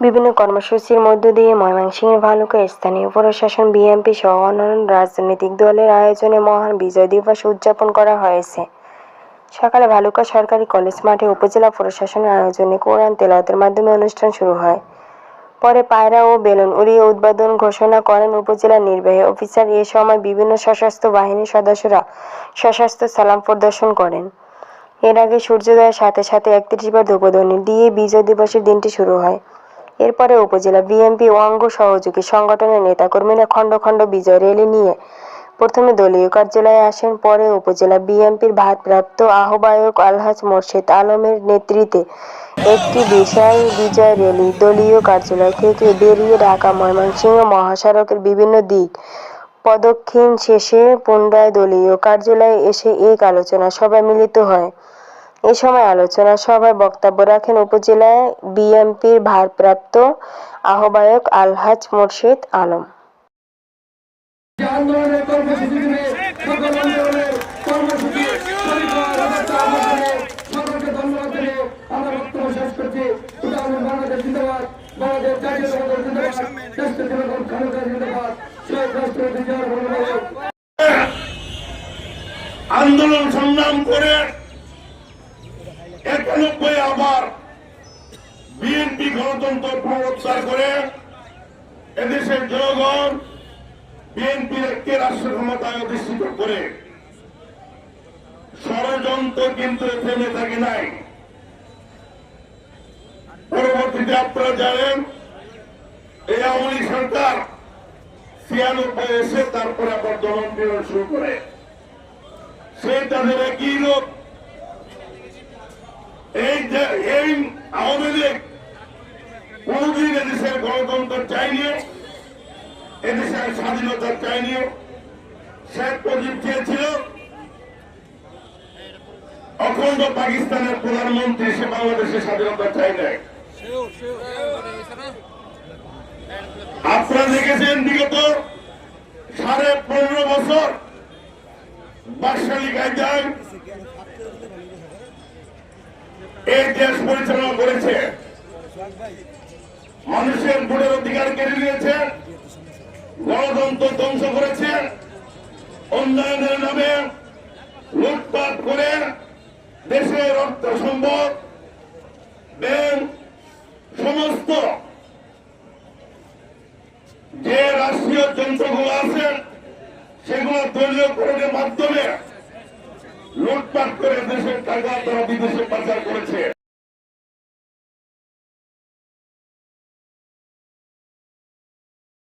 বিভিন্ন কর্মসূচির মধ্য দিয়ে ময়মনসিংহের ভালুকা স্থানীয় প্রশাসন, বিএনপি সহ অন্যান্য রাজনৈতিক দলের আয়োজনে মহান বিজয় দিবস উদযাপন করা হয়েছে। সকালে ভালুকা সরকারি কলেজ মাঠে উপজেলা প্রশাসনের আয়োজনে কোরআন তেলাওয়াতের মাধ্যমে অনুষ্ঠান শুরু হয়। পরে পায়রা ও বেলুন উড়িয়ে উদ্বোধন ঘোষণা করেন উপজেলা নির্বাহী অফিসার। এ সময় বিভিন্ন সশস্ত্র বাহিনীর সদস্যরা সশস্ত্র সালাম প্রদর্শন করেন। এর আগে সূর্যোদয়ের সাথে সাথে একত্রিশ বার দিয়ে বিজয় দিবসের দিনটি শুরু হয়। এরপরে উপজেলা বিএনপি ও অঙ্গ সহযোগী সংগঠনের নেতাকর্মীরা খণ্ড খণ্ড বিজয় র্যালি নিয়ে প্রথমে দলীয় কার্যালয়ে আসেন। পরে উপজেলা বিএনপির ভারপ্রাপ্ত আহ্বায়ক আলহাজ মোর্শেদ আলমের নেতৃত্বে একটি বিশাল বিজয় র্যালি দলীয় কার্যালয় থেকে বেরিয়ে ঢাকা, ময়মনসিংহ মহাসড়কের বিভিন্ন দিক প্রদক্ষিণ শেষে পুনরায় দলীয় কার্যালয়ে এসে এক আলোচনা সভায় মিলিত হয়। এ সময় আলোচনা সভায় বক্তব্য রাখেন উপজেলা বিএনপির ভারপ্রাপ্ত আহ্বায়ক আলহাজ মোর্শেদ আলম। আন্দোলন সংগ্রাম করে একানব্বই আবার বিএনপি গণতন্ত্র পুনরুদ্ধার করে এদেশের জনগণ বিএনপির একটি রাষ্ট্র ক্ষমতায় অধিষ্ঠিত করে। ষড়যন্ত্র কিন্তু থেমে থাকে নাই। পরবর্তীতে আপনারা জানেন, এই আওয়ামী সরকার ছিয়ানব্বই এসে তারপরে আবার দমন পীড়ন শুরু করে। সে তাদের একই লোক এই এই আওয়ামী লীগ কোনদিন এদেশের গণতন্ত্র চাইনি, এদেশের স্বাধীনতা চাইনি, শেখ মুজিব চেয়েছিল অখণ্ড পাকিস্তানের প্রধানমন্ত্রী সে বাংলাদেশের স্বাধীনতা চাই নাই। আপনারা দেখেছেন বিগত সাড়ে পনেরো বছর বাদশালী কায়দায় এই দেশ পরিচালনা করেছে। মানুষের ভোটের অধিকার কেড়ে নিয়েছে, গণতন্ত্র ধ্বংস করেছে, উন্নয়নের নামে লুটপাট করে দেশের অর্থ সম্পদ, ব্যাংক, সমস্ত যে রাষ্ট্রীয় যন্ত্রগুলো আছে, সেগুলো দলীয়করণের মাধ্যমে লুটপাট করে দেশের টাকা তারা বিদেশে পাচার করেছে।